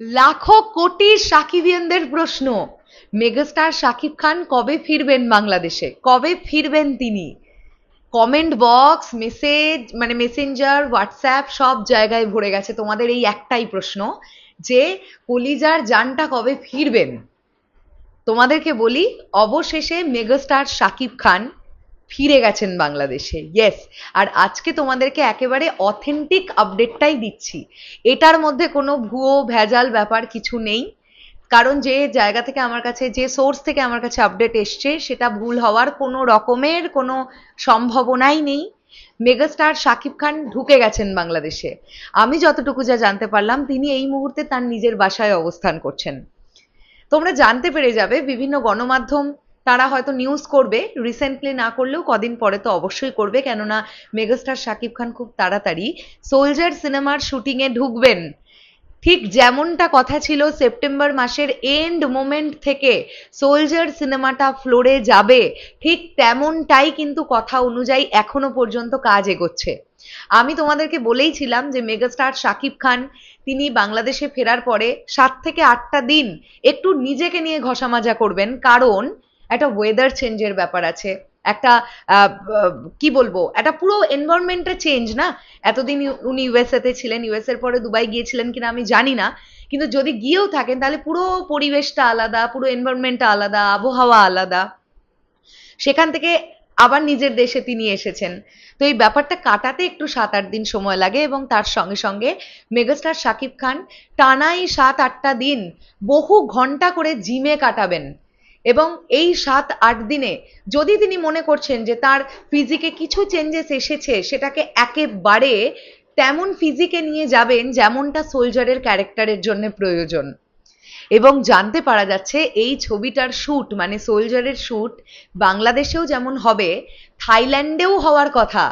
লাখো কোটি সাকিবিয়ানদের প্রশ্ন। মেগাস্টার শাকিব খান কবে ফিরবেন বাংলাদেশে? কবে ফিরবেন তিনি? কমেন্ট বক্স, মেসেজ মানে মেসেঞ্জার, হোয়াটসঅ্যাপ সব জায়গায় ভরে গেছে। তোমাদের এই একটাই প্রশ্ন, যে কলিজার যানটা কবে ফিরবেন? তোমাদেরকে বলি, অবশেষে মেগাস্টার শাকিব খান ফিরে গেছেন বাংলাদেশে ইয়েস আর আজকে তোমাদেরকে একেবারে অথেন্টিক আপডেটটাই দিচ্ছি। এটার মধ্যে কোনো ভুয়ো, ভেজাল ব্যাপার কিছু নেই। কারণ যে জায়গা থেকে আমার কাছে, যে সোর্স থেকে আমার কাছে আপডেট এসছে, সেটা ভুল হওয়ার কোনো রকমের কোনো সম্ভাবনাই নেই। মেগাস্টার শাকিব খান ঢুকে গেছেন বাংলাদেশে। আমি যতটুকু যা জানতে পারলাম, তিনি এই মুহূর্তে তার নিজের বাসায় অবস্থান করছেন। তোমরা জানতে পেরে যাবে, বিভিন্ন গণমাধ্যম তারা হয়তো নিউজ করবে রিসেন্টলি না করলেও কদিন পরে তো অবশ্যই করবে। কেননা মেগাস্টার শাকিব খান খুব তাড়াতাড়ি সোলজার সিনেমার শুটিংয়ে ঢুকবেন। ঠিক যেমনটা কথা ছিল সেপ্টেম্বর মাসের এন্ড মোমেন্ট থেকে সোলজার সিনেমাটা ফ্লোরে যাবে, ঠিক তেমনটাই কিন্তু কথা অনুযায়ী এখনও পর্যন্ত কাজ এগোচ্ছে। আমি তোমাদেরকে বলেইছিলাম যে মেগাস্টার শাকিব খান, তিনি বাংলাদেশে ফেরার পরে সাত থেকে আটটা দিন একটু নিজেকে নিয়ে ঘষা মাজা করবেন। কারণ একটা ওয়েদার চেঞ্জের ব্যাপার আছে, একটা কি বলব, একটা পুরো এনভায়রনমেন্টটা চেঞ্জ না? এতদিন উনি ইউএসএ তে ছিলেন ইউএস এর পরে দুবাই গিয়েছিলেন কিনা আমি জানি না, কিন্তু যদি গিয়েও থাকেন তাহলে পুরো পরিবেশটা আলাদা, পুরো এনভায়রনমেন্টটা আলাদা, আবহাওয়া আলাদা। সেখান থেকে আবার নিজের দেশে তিনি এসেছেন। তো এই ব্যাপারটা কাটাতে একটু সাত আট দিন সময় লাগে এবং তার সঙ্গে সঙ্গে মেগাস্টার শাকিব খান টানাই সাত আটটা দিন বহু ঘণ্টা করে জিমে কাটাবেন। এবং এই সাত, আট দিনে যদি তিনি মনে করছেন যে তার ফিজিকে কিছু চেঞ্জেস এসেছে, সেটাকে একেবারে তেমন ফিজিকে নিয়ে যাবেন যেমনটা সোলজারের ক্যারেক্টারের জন্য প্রয়োজন। এবং জানতে পারা যাচ্ছে এই ছবিটার শ্যুট মানে সোলজারের শ্যুট বাংলাদেশেও যেমন হবে, থাইল্যান্ডেও হওয়ার কথা।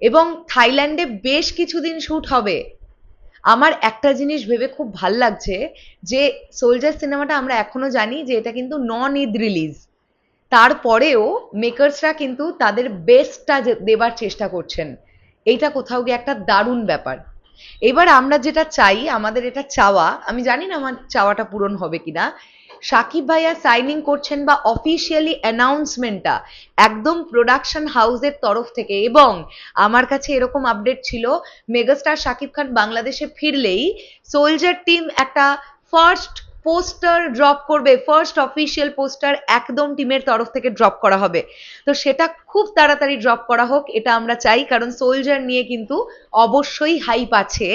এবং থাইল্যান্ডে বেশ কিছুদিন শ্যুট হবে। আমার একটা জিনিস ভেবে খুব ভালো লাগছে যে সোলজার সিনেমাটা আমরা এখনও জানি যে এটা কিন্তু নন ঈদ রিলিজ তারপরেও মেকার্সরা কিন্তু তাদের বেস্টটা দেবার চেষ্টা করছেন। এইটা কোথাও গিয়ে একটা দারুণ ব্যাপার। এবার আমরা যেটা চাই, আমাদের এটা চাওয়া, আমি জানি না আমার চাওয়াটা পূরণ হবে কিনা সাকিব ভাইয়া সাইনিং করছেন বা অফিসিয়ালি অ্যানাউন্সমেন্টটা একদম প্রোডাকশন হাউসের তরফ থেকে। এবং আমার কাছে এরকম আপডেট ছিল মেগাস্টার সাকিব খান বাংলাদেশে ফিরলেই সোলজার টিম একটা ফার্স্ট পোস্টার ড্রপ করবে ফার্স্ট অফিসিয়াল পোস্টার একদম টিমের তরফ থেকে ড্রপ করা হবে। তো সেটা খুব তাড়াতাড়ি ড্রপ করা হোক, এটা আমরা চাই, কারণ সোলজার নিয়ে কিন্তু অবশ্যই হাইপ আছে।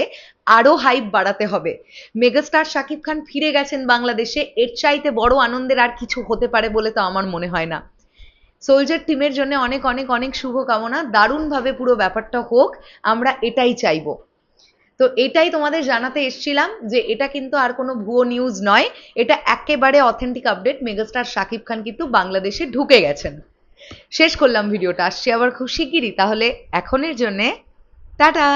আরও হাইপ বাড়াতে হবে। মেগাস্টার শাকিব খান ফিরে গেছেন বাংলাদেশে, এর চাইতে বড় আনন্দের আর কিছু হতে পারে বলে তো আমার মনে হয় না। সোলজার টিমের জন্য অনেক অনেক অনেক শুভকামনা। দারুণভাবে পুরো ব্যাপারটা হোক, আমরা এটাই চাইব। তো এটাই তোমাদের জানাতে এসছিলাম যে এটা কিন্তু আর কোনো ভুয়ো নিউজ নয়। এটা একেবারে authentic update megastar Shakib Khan কিন্তু বাংলাদেশে ঢুকে গেছেন। শেষ করলাম ভিডিওটা। আসছি আবার খুব শিগগিরই। তাহলে এখনের জন্যে টাটা!